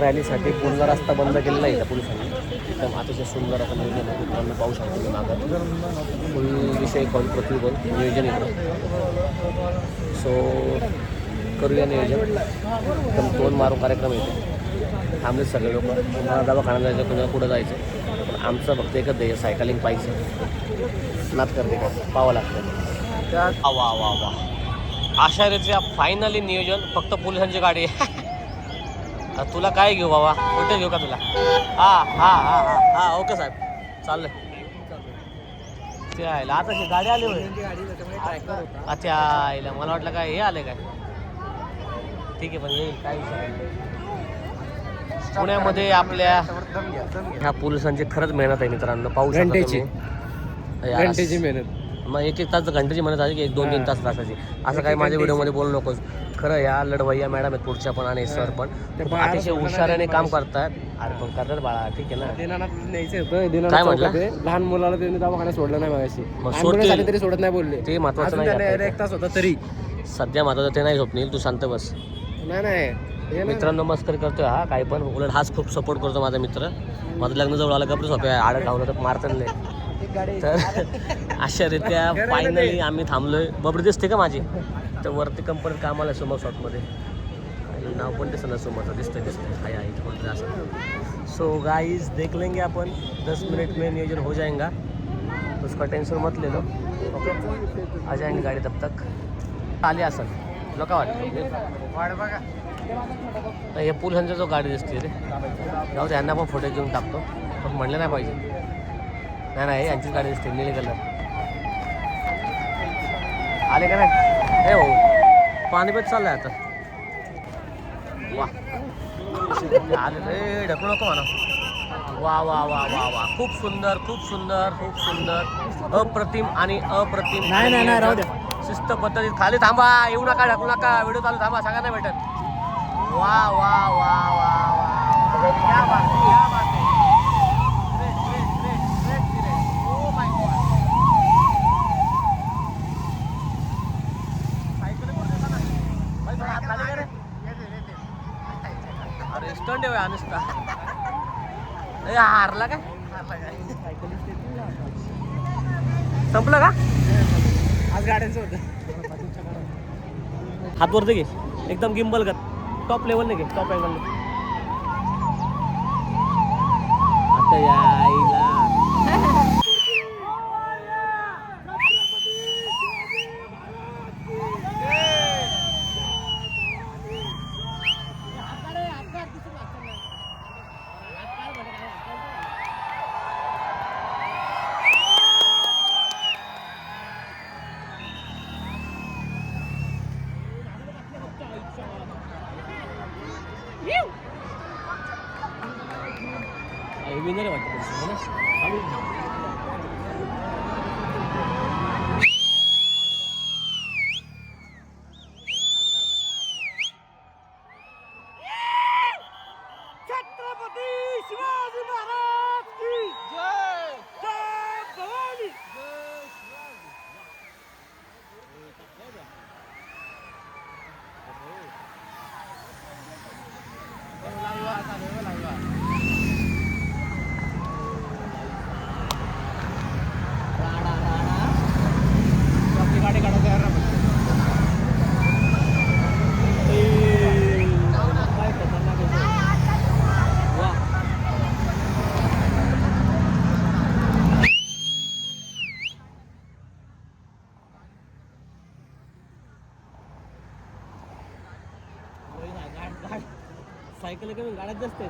रॅलीसाठी पूर्ण रस्ता बंद केलेला आहे त्या पोलिसांनी? एकदम अतिशय सुंदर असं नियोजन आहे मित्रांनो पाहू शकतो तुम्ही मागं फुल विषय कॉल प्रतिबल नियोजन येतं सो करूया नियोजन. एकदम तोंड मारू कार्यक्रम येते थांबले सगळे लोक. तुम्हाला दवाखान्यात जायचं कुणाला कुठं जायचं. पण आमचं फक्त एकच ध्येय सायकलिंग पाहिजे. नात करते का? पाहावं लागतं. त्या वा वा. वा अशा फायनली नियोजन फक्त पोलिसांची गाडी आहे. तुला काय घेऊ बाबा? कुठे घेऊ का तुला? हा हा हा हा हा ओके साहेब. चाललंय. ते आयला आता ही गाडी आली होय. अच्छा आईला मला वाटलं काय हे आले काय? ठीक आहे पण येईल काय विषय. पुण्यामध्ये आपल्या ह्या पोलिसांची खरंच मेहनत आहे मित्रांनो. यार, घंटेची मेहनत. मग एक एक तास घंटेची मेहनत आहे की एक दोन तीन तास तासाची असं काही माझ्या व्हिडिओमध्ये बोलू नकोस. खरं या लढवय्या मॅडम आहेत पुढच्या पण आणि सर पण. अतिशय हुशाराने काम. करतात अरे पण करतात बाळा ठीक आहे ना. काय म्हटलं? लहान मुलाला त्यांनी दवाखान्यात सोडलं नाही मगाशी. तरी सोडत नाही बोलले. ते महत्वाचं नाही एक तास होता तरी. सध्या माझं ते नाही झोपनील तू शांत बस. नाही नाही. मित्रांनो मस्करी करतोय हा. काही पण उलट हाच खूप सपोर्ट करतो माझा मित्र. माझं लग्न जवळ आलं गपरे झोपे आड धावलं तर मारतात नाही तर अशा रीत्या फायनली आम्ही थांबलोय. बबडी दिसते का माझी? तर वरती कंपनीत कामाला आहे सुमक शॉपमध्ये आणि नाव पण दिसतं ना सुमरचं दिसतं दिसतं हाय आहे कोणतं असं. सो गाइस देख लेंगे अपन दस मिनट में नियोजन हो जाएगा तो उसका टेंशन मत ले लो. ओके आ जाएंगे गाड़ी तब तक. आली असेल तुला काय वाटतं? हे पुलांचा जो गाडी दिसते रे. जाऊ यांना पण फोटो घेऊन टाकतो. पण म्हणलं नाही पाहिजे. नाही नाही यांचीच गाडी दिसते निळे कलर आले का नाही? हे हो. पाणी पेट चाललंय आता. वा. आले रे ढकलू नको म्हणा. वा वा वा वा वा. खूप सुंदर खूप सुंदर खूप सुंदर. अप्रतिम आणि अप्रतिम नाही, नाही, नाही, राहू द्या. शिस्त पद्धतीत खाली थांबा. येऊ नका ढकलू नका. व्हिडिओ चालू थांबा सांगा नाही भेटत. वा वा वा वा क्या बात है, क्या बात है. Great, great, great, great Kiresh. Oh my God. Cycle वर दिसा ना. बाई, थोडा हात खाली कर रे. अरे स्टंट आहे हा नुसता ए, हारला काय? संपलं का? आज गाड्यांचं होतं हात वरती घे. एकदम गिंबल कर टॉप लेवल नाही घे टॉप अँगलने आता यायला विनर वाटतं ना छत्रपती शिवाजी महाराज की जय जय भवानी आपली सायकल कमी गाड्यात जास्त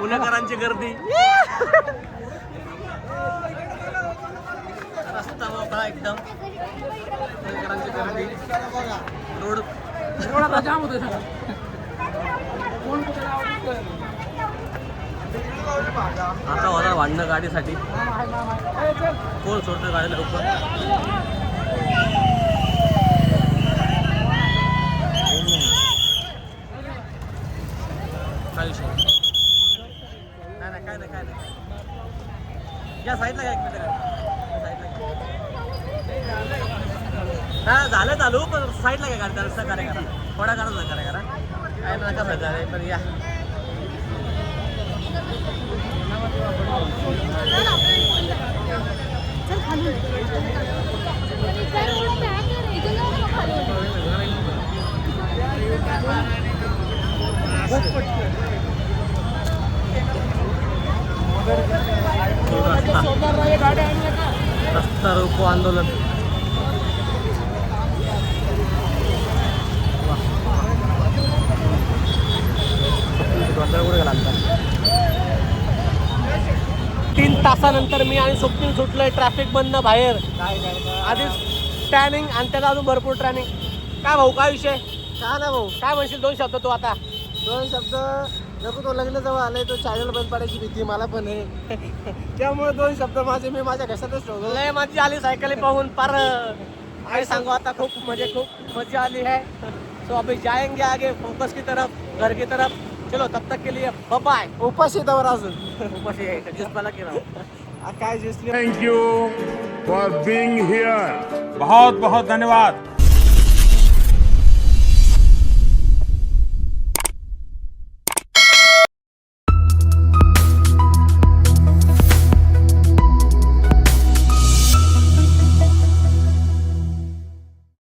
पुणेकरांची गर्दी रस्ता मोकळा एकदम पुणेकरांची गर्दी रोड एवढा जाम होतोय सगळं. कोण कुठे आता होणार भांडणं गाडीसाठी. कोण सोडतं गाडी लवकर काय विषय नाही नाही काय नाही काय नाही या साईडला काय एक मिनिट हा झालं चालू पण साईडला काय करता? रस्ता कार्य करा थोडा करा कार्य करा काय नका सध्या पण या. रस्ता रोको आंदोलन तीन तासानंतर मी आणि स्वप्नील सुटलोय ट्रॅफिक बंद बाहेर. आधीच टॅनिंग आणि त्याला अजून भरपूर ट्रॅनिंग काय भाऊ काय विषय? काय ना भाऊ. काय म्हणशील दोन शब्द तू आता? दोन शब्द नको तो लग्न जवळ आलाय तो चॅनल बंद पडायची भीती मला पण आहे. त्यामुळे दोन शब्द माझे मी माझ्या घशातच ठेवतो. लय मजा आली सायकली पाहून पर काय सांगू आता खूप म्हणजे खूप मजा आली है सो अभी जाएंगे आगे फोकस की तरफ घर की तरफ. चलो तब तक के लिए बाय उपाशी दवर अजून. ऊपर से जिस वाला के रहा आ, काय जिसली you for being here. बहुत बहुत धन्यवाद.